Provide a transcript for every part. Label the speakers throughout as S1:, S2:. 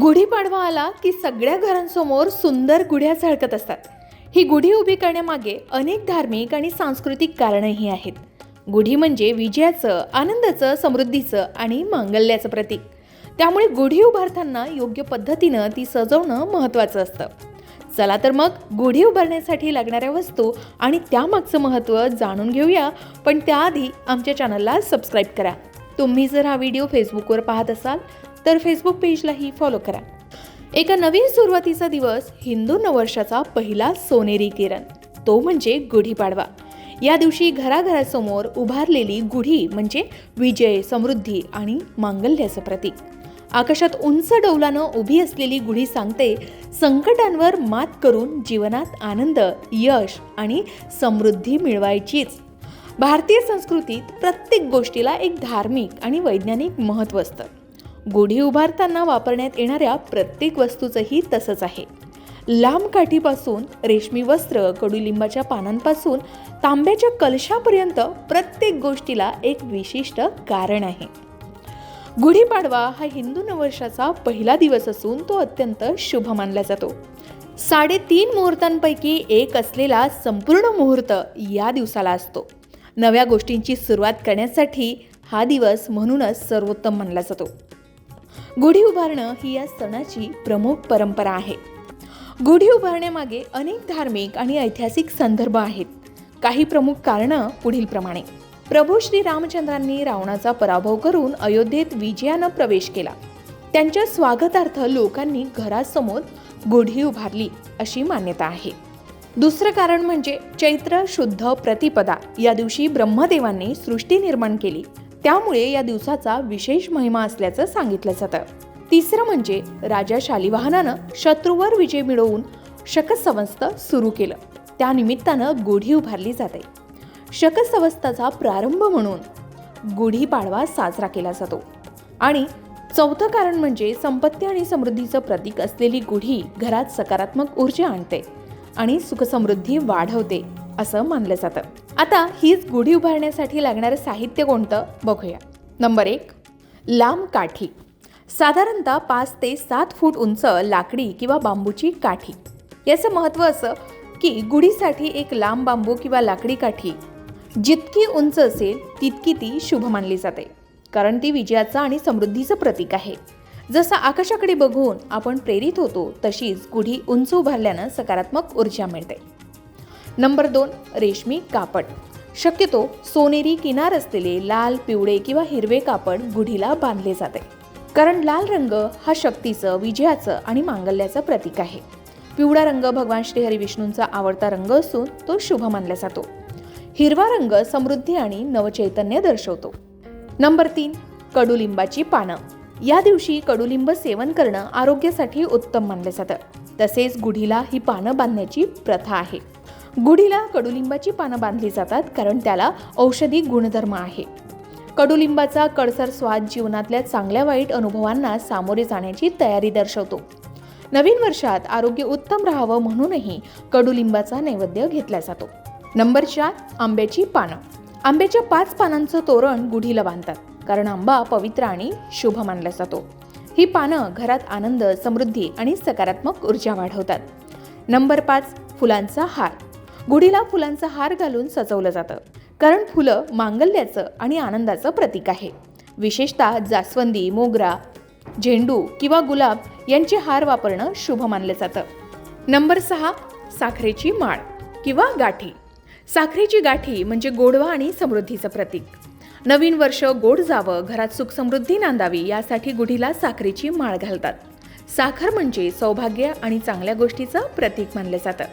S1: गुढीपाडवा आला की सगळ्या घरांसमोर सुंदर गुढ्या झळकत असतात. ही गुढी उभी करण्यामागे अनेक धार्मिक आणि सांस्कृतिक कारणंही आहेत. गुढी म्हणजे विजयाचं आनंदाचं समृद्धीचं आणि मांगल्याचं प्रतीक. त्यामुळे गुढी उभारताना योग्य पद्धतीनं ती सजवणं महत्त्वाचं असतं. चला तर मग गुढी उभारण्यासाठी लागणाऱ्या वस्तू आणि त्यामागचं महत्त्व जाणून घेऊया पण त्याआधी आमच्या चॅनलला सबस्क्राईब करा. तुम्ही जर हा व्हिडिओ फेसबुकवर पाहत असाल तर फेसबुक पेजलाही फॉलो करा. एका नवीन सुरुवातीचा दिवस हिंदू नववर्षाचा पहिला सोनेरी किरण. तो म्हणजे गुढीपाडवा. या दिवशी घराघरासमोर उभारलेली गुढी म्हणजे विजय समृद्धी आणि मांगल्याचं प्रतीक. आकाशात उंच डौलानं उभी असलेली गुढी सांगते संकटांवर मात करून जीवनात आनंद यश आणि समृद्धी मिळवायचीच. भारतीय संस्कृतीत प्रत्येक गोष्टीला एक धार्मिक आणि वैज्ञानिक महत्त्व असतं. गुढी उभारताना वापरण्यात येणाऱ्या प्रत्येक वस्तूचंही तसंच आहे. लांब काठीपासून रेशमी वस्त्र कडुलिंबाच्या पानांपासून तांब्याच्या कलशापर्यंत प्रत्येक गोष्टीला एक विशिष्ट कारण आहे. गुढीपाडवा हा हिंदू नववर्षाचा पहिला दिवस असून तो अत्यंत शुभ मानला जातो. साडेतीन मुहूर्तांपैकी एक असलेला संपूर्ण मुहूर्त या दिवसाला असतो. नव्या गोष्टींची सुरुवात करण्यासाठी हा दिवस म्हणूनच सर्वोत्तम मानला जातो. गुढी उभारणं ही या सणाची प्रमुख परंपरा आहे. गुढी उभारण्यामागे अनेक धार्मिक आणि ऐतिहासिक संदर्भ आहेत. काही प्रमुख कारणं पुढीलप्रमाणे प्रभू श्री रामचंद्रांनी रावणाचा पराभव करून अयोध्येत विजयानं प्रवेश केला. त्यांच्या स्वागतार्थ लोकांनी घरासमोर गुढी उभारली अशी मान्यता आहे. दुसरं कारण म्हणजे चैत्र शुद्ध प्रतिपदा. या दिवशी ब्रह्मदेवांनी सृष्टी निर्माण केली. त्यामुळे या दिवसाचा विशेष महिमा असल्याचं सांगितलं जातं. तिसरं म्हणजे राजा शालिवाहनानं शत्रूवर विजय मिळवून शकसंवस्त सुरू केलं. त्यानिमित्तानं गुढी उभारली जाते. शकसंवस्ताचा प्रारंभ म्हणून गुढीपाडवा साजरा केला जातो. आणि चौथं कारण म्हणजे संपत्ती आणि समृद्धीचं प्रतीक असलेली गुढी घरात सकारात्मक ऊर्जा आणते आणि सुखसमृद्धी वाढवते. असं मानलं जातं. आता हीच गुढी उभारण्यासाठी लागणारं साहित्य कोणतं? बघूया. नंबर एक लांब काठी. साधारणतः पाच ते सात फूट उंच लाकडी किंवा बांबूची काठी. याचं महत्त्व असं की गुढीसाठी एक लांब बांबू किंवा लाकडी काठी जितकी उंच असेल तितकी ती शुभ मानली जाते. कारण ती विजयाचं आणि समृद्धीचं प्रतीक आहे. जसं आकाशाकडे बघून आपण प्रेरित होतो तशीच गुढी उंच उभारल्यानं सकारात्मक ऊर्जा मिळते. नंबर दोन रेशमी कापड. शक्यतो सोनेरी किनार असलेले लाल पिवळे किंवा हिरवे कापड गुढीला बांधले जाते. कारण लाल रंग हा शक्तीचं विजयाचं आणि मांगल्याचं प्रतीक आहे. पिवळा रंग भगवान श्रीहरी विष्णूंचा आवडता रंग असून तो शुभ मानला जातो. हिरवा रंग समृद्धी आणि नवचैतन्य दर्शवतो. नंबर तीन कडुलिंबाची पानं. या दिवशी कडुलिंब सेवन करणं आरोग्यासाठी उत्तम मानलं जातं. तसेच गुढीला ही पानं बांधण्याची प्रथा आहे. गुढीला कडुलिंबाची पानं बांधली जातात कारण त्याला औषधी गुणधर्म आहे. कडुलिंबाचा कडसर स्वाद जीवनातल्या चांगल्या वाईट अनुभवांना सामोरे जाण्याची तयारी दर्शवतो. नवीन वर्षात आरोग्य उत्तम राहावं म्हणूनही कडुलिंबाचा नैवेद्य घेतला जातो. नंबर चार आंब्याची पानं. आंब्याच्या पाच पानांचं तोरण गुढीला बांधतात कारण आंबा पवित्र आणि शुभ मानला जातो. ही पानं घरात आनंद समृद्धी आणि सकारात्मक ऊर्जा वाढवतात. नंबर पाच फुलांचा हार. गुढीला फुलांचा हार घालून सजवलं जातं. कारण फुलं मांगल्याचं आणि आनंदाचं प्रतीक आहे. विशेषतः जास्वंदी मोगरा झेंडू किंवा गुलाब यांचे हार वापरणं शुभ मानलं जातं. नंबर सहा साखरेची माळ किंवा गाठी. साखरेची गाठी म्हणजे गोडवा आणि समृद्धीचं प्रतीक. नवीन वर्ष गोड जावं घरात सुख समृद्धी नांदावी यासाठी गुढीला साखरेची माळ घालतात. साखर म्हणजे सौभाग्य आणि चांगल्या गोष्टीचं प्रतीक मानलं जातं.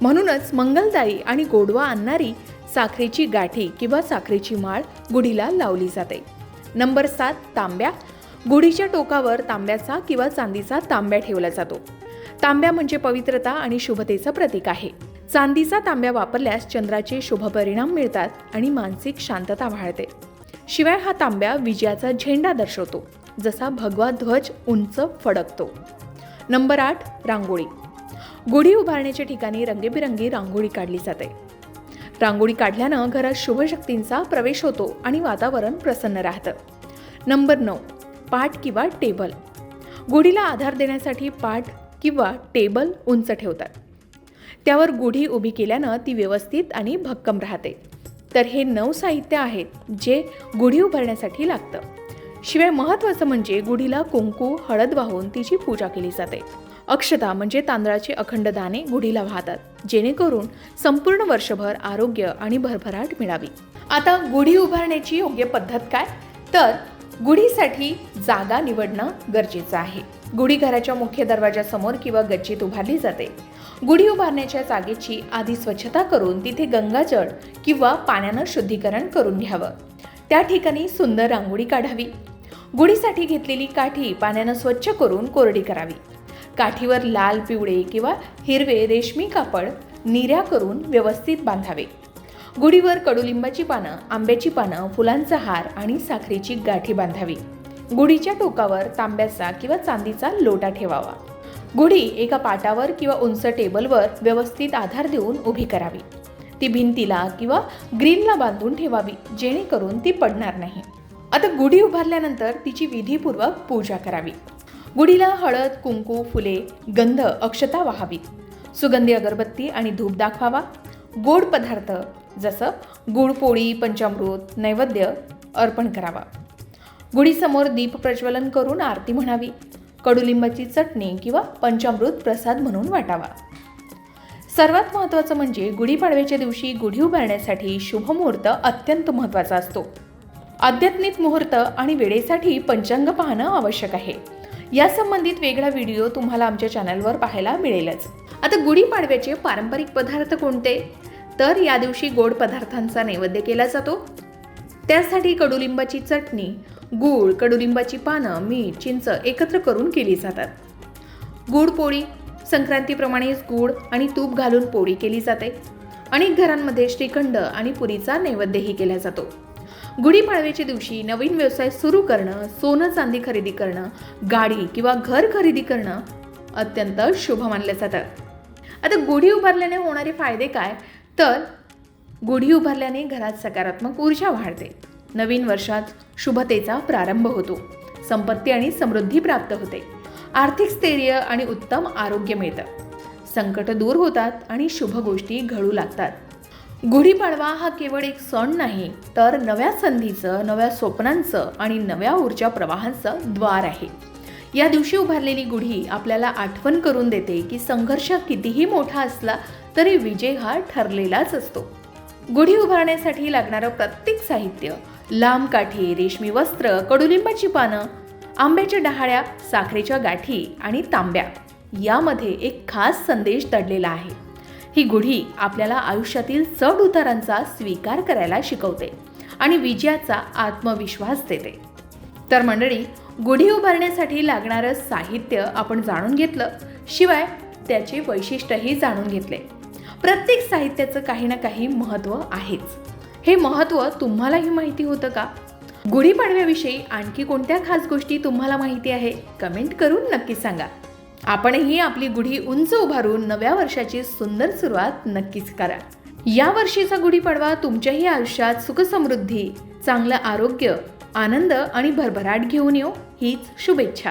S1: म्हणूनच मंगलदायी आणि गोडवा आणणारी साखरेची गाठी किंवा साखरेची माळ गुढीला लावली जाते. नंबर सात तांब्या. गुढीच्या टोकावर तांब्याचा किंवा चांदीचा तांब्या ठेवला जातो. तांब्या म्हणजे पवित्रता आणि शुभतेचं प्रतीक आहे. चांदीचा तांब्या वापरल्यास चंद्राचे शुभ परिणाम मिळतात आणि मानसिक शांतता वाढते. शिवाय हा तांब्या विजयाचा झेंडा दर्शवतो जसा भगवा ध्वज उंच फडकतो. नंबर आठ रांगोळी. गुढी उभारण्याच्या ठिकाणी रंगीबेरंगी रांगोळी काढली जाते. रांगोळी काढल्यानं घरात शुभशक्तींचा प्रवेश होतो आणि वातावरण प्रसन्न राहतं. नंबर नऊ पाट किंवा टेबल. गुढीला आधार देण्यासाठी पाठ किंवा टेबल उंच ठेवतात. त्यावर गुढी उभी केल्यानं ती व्यवस्थित आणि भक्कम राहते. तर हे नऊ साहित्य आहेत जे गुढी उभारण्यासाठी लागतं. शिवाय महत्त्वाचं म्हणजे गुढीला कुंकू हळद वाहून तिची पूजा केली जाते. अक्षता म्हणजे तांदळाचे अखंड दाणे गुढीला वाहतात जेणेकरून संपूर्ण वर्षभर आरोग्य आणि भरभराट मिळावी. आता गुढी उभारण्याची योग्य पद्धत काय? तर गुढीसाठी जागा निवडणं गरजेचं आहे. गुढी घराच्या मुख्य दरवाजासमोर किंवा गच्चीत उभारली जाते. गुढी उभारण्याच्या जागेची आधी स्वच्छता करून तिथे गंगाजळ किंवा पाण्यानं शुद्धीकरण करून घ्यावं. त्या ठिकाणी सुंदर रांगोळी काढावी. गुढीसाठी घेतलेली काठी पाण्यानं स्वच्छ करून कोरडी करावी. काठीवर लाल पिवळे किंवा हिरवे रेशमी कापड निऱ्या करून व्यवस्थित बांधावे. गुढीवर कडुलिंबाची पानं आंब्याची पानं फुलांचा हार आणि साखरेची गाठी बांधावी. गुढीच्या टोकावर तांब्याचा किंवा चांदीचा लोटा ठेवावा. गुढी एका पाटावर किंवा उंच टेबलवर व्यवस्थित आधार देऊन उभी करावी. ती भिंतीला किंवा ग्रीनला बांधून ठेवावी जेणेकरून ती पडणार नाही. आता गुढी उभारल्यानंतर तिची विधीपूर्वक पूजा करावी. गुढीला हळद कुंकू फुले गंध अक्षता वाहावीत सुगंधी अगरबत्ती आणि धूप दाखवावा. गोड पदार्थ जसं गुळ पोळी पंचामृत नैवेद्य अर्पण करावा. गुढीसमोर दीप प्रज्वलन करून आरती म्हणावी. कडुलिंबाची चटणी किंवा पंचामृत प्रसाद म्हणून वाटावा. सर्वात महत्त्वाचं म्हणजे गुढीपाडव्याच्या दिवशी गुढी उभारण्यासाठी शुभ मुहूर्त अत्यंत महत्त्वाचा असतो. आध्यात्मिक मुहूर्त आणि वेळेसाठी पंचांग पाहणं आवश्यक आहे. यासंबंधित वेगळा व्हिडिओ तुम्हाला आमच्या चॅनलवर पाहायला मिळेलच. आता गुढीपाडव्याचे पारंपरिक पदार्थ कोणते? तर या दिवशी गोड पदार्थांचा नैवेद्य केला जातो. त्यासाठी कडुलिंबाची चटणी गूळ कडुलिंबाची पानं मीठ चिंच एकत्र करून केली जातात. गूळ पोळी संक्रांतीप्रमाणेच गूळ आणि तूप घालून पोळी केली जाते. अनेक घरांमध्ये श्रीखंड आणि पुरीचा नैवेद्यही केला जातो. गुढीपाडव्याच्या दिवशी नवीन व्यवसाय सुरू करणं सोनं चांदी खरेदी करणं गाडी किंवा घर खरेदी करणं अत्यंत शुभ मानलं जातं. आता गुढी उभारल्याने होणारे फायदे काय? तर गुढी उभारल्याने घरात सकारात्मक ऊर्जा वाढते. नवीन वर्षात शुभतेचा प्रारंभ होतो. संपत्ती आणि समृद्धी प्राप्त होते. आर्थिक स्थैर्य आणि उत्तम आरोग्य मिळतं. संकट दूर होतात आणि शुभ गोष्टी घडू लागतात. गुढीपाडवा हा केवळ एक सण नाही तर नव्या संधीचं नव्या स्वप्नांचं आणि नव्या ऊर्जा प्रवाहांचं द्वार आहे. या दिवशी उभारलेली गुढी आपल्याला आठवण करून देते की संघर्ष कितीही मोठा असला तरी विजय हा ठरलेलाच असतो. गुढी उभारण्यासाठी लागणारं प्रत्येक साहित्य लांब काठी रेशमी वस्त्र कडुलिंबाची पानं आंब्याच्या डहाळ्या साखरेच्या गाठी आणि तांब्या यामध्ये एक खास संदेश दडलेला आहे. ही गुढी आपल्याला आयुष्यातील चढ उतारांचा स्वीकार करायला शिकवते आणि विजयाचा आत्मविश्वास देते. तर मंडळी गुढी उभारण्यासाठी लागणारं साहित्य आपण जाणून घेतलं. शिवाय त्याचे वैशिष्ट्यही जाणून घेतले. प्रत्येक साहित्याचं काही ना काही महत्त्व आहेच. हे महत्त्व तुम्हालाही माहिती होतं का? गुढीपाडव्याविषयी आणखी कोणत्या खास गोष्टी तुम्हाला माहिती आहे? कमेंट करून नक्की सांगा. आपणही आपली गुढी उंच उभारून नव्या वर्षाची सुंदर सुरुवात नक्कीच करा. या वर्षीचा गुढीपाडवा तुमच्याही आयुष्यात सुखसमृद्धी चांगलं आरोग्य आनंद आणि भरभराट घेऊन येऊ हीच शुभेच्छा.